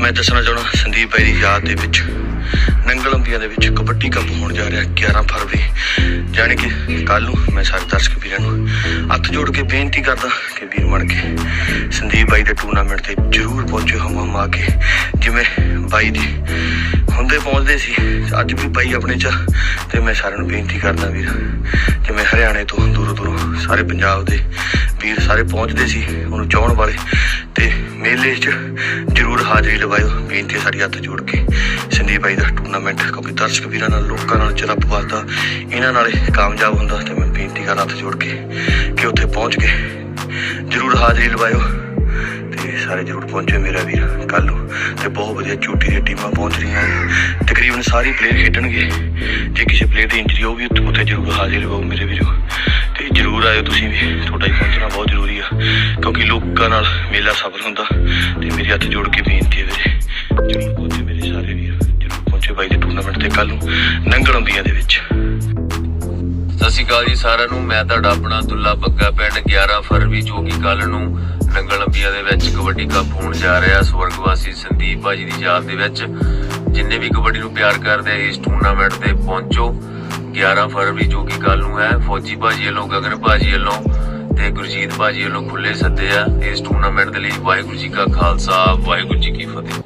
ਮੈਂ ਦੱਸਣਾ ਚਾਹਣਾ ਸੰਦੀਪ ਬਾਈ ਦੀ ਯਾਦ ਦੇ ਵਿੱਚ, ਨੰਗਲ ਅੰਬੀਆਂ ਦੇ ਵਿੱਚ ਕਬੱਡੀ ਕੱਪ ਹੋਣ ਜਾ ਰਿਹਾ 11 ਫਰਵਰੀ। ਜਾਣੀ ਕਿ ਕੱਲ ਨੂੰ ਮੈਂ ਸਾਰੇ ਦਰਸ਼ਕ ਵੀਰਾਂ ਨੂੰ ਹੱਥ ਜੋੜ ਕੇ ਬੇਨਤੀ ਕਰਦਾ ਕਿ ਵੀਰ ਬਣ ਕੇ ਸੰਦੀਪ ਬਾਈ ਦੇ ਟੂਰਨਾਮੈਂਟ ਤੇ ਜ਼ਰੂਰ ਪਹੁੰਚੋ ਹਮ ਆ ਕੇ। ਜਿਵੇਂ ਬਾਈ ਦੀ ਹੁੰਦੇ ਪਹੁੰਚਦੇ ਸੀ, ਅੱਜ ਵੀ ਬਾਈ ਆਪਣੇ ਚ ਆ, ਤੇ ਮੈਂ ਸਾਰਿਆਂ ਨੂੰ ਬੇਨਤੀ ਕਰਦਾ ਵੀਰ ਜਿਵੇਂ ਹਰਿਆਣੇ ਤੋਂ ਦੂਰੋਂ ਦੂਰੋਂ ਸਾਰੇ ਪੰਜਾਬ ਦੇ ਵੀਰ ਸਾਰੇ ਪਹੁੰਚਦੇ ਸੀ, ਉਹਨੂੰ ਚਾਹਣ ਵਾਲੇ ਮੇਲੇ 'ਚ ਜ਼ਰੂਰ ਹਾਜ਼ਰੀ ਲਵਾਇਓ। ਬੇਨਤੀ ਸਾਡੀ ਹੱਥ ਜੋੜ ਕੇ ਸੰਦੀਪ ਭਾਈ ਦਾ ਟੂਰਨਾਮੈਂਟ ਕਿਉਂਕਿ ਦਰਸ਼ਕ ਵੀਰਾਂ ਨਾਲ, ਲੋਕਾਂ ਨਾਲ ਚ ਰੱਬ ਵਾਸਤਾ ਇਹਨਾਂ ਨਾਲ ਕਾਮਯਾਬ ਹੁੰਦਾ ਤੇ ਮੈਂ ਬੇਨਤੀ ਕਰਦਾ ਹੱਥ ਜੋੜ ਕੇ ਕਿ ਉੱਥੇ ਪਹੁੰਚ ਕੇ ਜ਼ਰੂਰ ਹਾਜ਼ਰੀ ਲਵਾਇਓ ਤੇ ਸਾਰੇ ਜ਼ਰੂਰ ਪਹੁੰਚੇ ਮੇਰਾ ਵੀਰ ਕੱਲ ਨੂੰ ਤੇ ਬਹੁਤ ਵਧੀਆ ਚੋਟੀ ਦੀਆਂ ਟੀਮਾਂ ਪਹੁੰਚ ਰਹੀਆਂ ਨੇ। ਤਕਰੀਬਨ ਸਾਰੇ ਪਲੇਅਰ ਖੇਡਣਗੇ। ਜੇ ਕਿਸੇ ਪਲੇਅਰ ਦੀ ਇੰਜਰੀ ਹੋ ਵੀ ਉੱਥੇ ਜ਼ਰੂਰ ਹਾਜ਼ਰੀ ਲਵਾਓ ਮੇਰੇ ਵੀਰੋ। ਆਇਓ ਤੁਸੀਂ ਵੀ। ਤੁਹਾਡਾ ਹੀ ਪਹੁੰਚਣਾ ਬਹੁਤ ਜ਼ਰੂਰੀ ਆ। ਕਿਉਂਕਿ ਲੋਕਾਂ ਨਾਲ ਮੇਲਾ ਸਫਲ ਹੁੰਦਾ ਤੇ ਮੇਰੀ ਹੱਥ ਜੋੜ ਕੇ ਬੇਨਤੀ ਹੈ ਵੀਰੇ, ਜ਼ਰੂਰ ਪਹੁੰਚੋ ਮੇਰੇ ਸਾਰੇ ਵੀਰ। ਜ਼ਰੂਰ ਪਹੁੰਚੋ ਬਾਈ ਦੇ ਟੂਰਨਾਮੈਂਟ ਤੇ ਕੱਲ ਨੂੰ ਨੰਗਲ ਅੰਬੀਆਂ ਦੇ ਵਿੱਚ। ਸਤਿ ਸ਼੍ਰੀ ਅਕਾਲ ਜੀ ਸਾਰਿਆਂ ਨੂੰ। ਮੈਂ ਤੁਹਾਡਾ ਆਪਣਾ ਦੁੱਲਾ ਬੱਗਾ ਪਿੰਡ 11 ਫਰਵਰੀ, ਜੋ ਕਿ ਕੱਲ ਨੂੰ ਨੰਗਲ ਅੰਬੀਆਂ ਦੇ ਵਿੱਚ ਕਬੱਡੀ ਕੱਪ ਹੋਣ ਜਾ ਰਿਹਾ ਸਵਰਗਵਾਸੀ ਸੰਦੀਪ ਬਾਜੀ ਦੀ ਯਾਦ ਦੇ ਵਿੱਚ ਜਿੰਨੇ ਵੀ ਕਬੱਡੀ ਨੂੰ ਪਿਆਰ ਕਰਦੇ ਆ, ਇਸ ਟੂਰਨਾਮੈਂਟ ਤੇ ਪਹੁੰਚੋ। 11 ਫਰਵਰੀ ਜੋ ਕਿ ਕੱਲ ਨੂੰ ਹੈ, ਫੌਜੀ ਭਾਜੀ ਵੱਲੋਂ, ਗਗਨ ਭਾਜੀ ਵੱਲੋਂ ਤੇ ਗੁਰਜੀਤ ਭਾਜੀ ਵੱਲੋਂ ਖੁੱਲੇ ਸੱਦੇ ਆ ਇਸ ਟੂਰਨਾਮੈਂਟ ਦੇ ਲਈ ਵਾਹਿਗੁਰੂ ਜੀ ਕਾ ਖਾਲਸਾ, ਵਾਹਿਗੁਰੂ ਜੀ ਕੀ ਫਤਿਹ।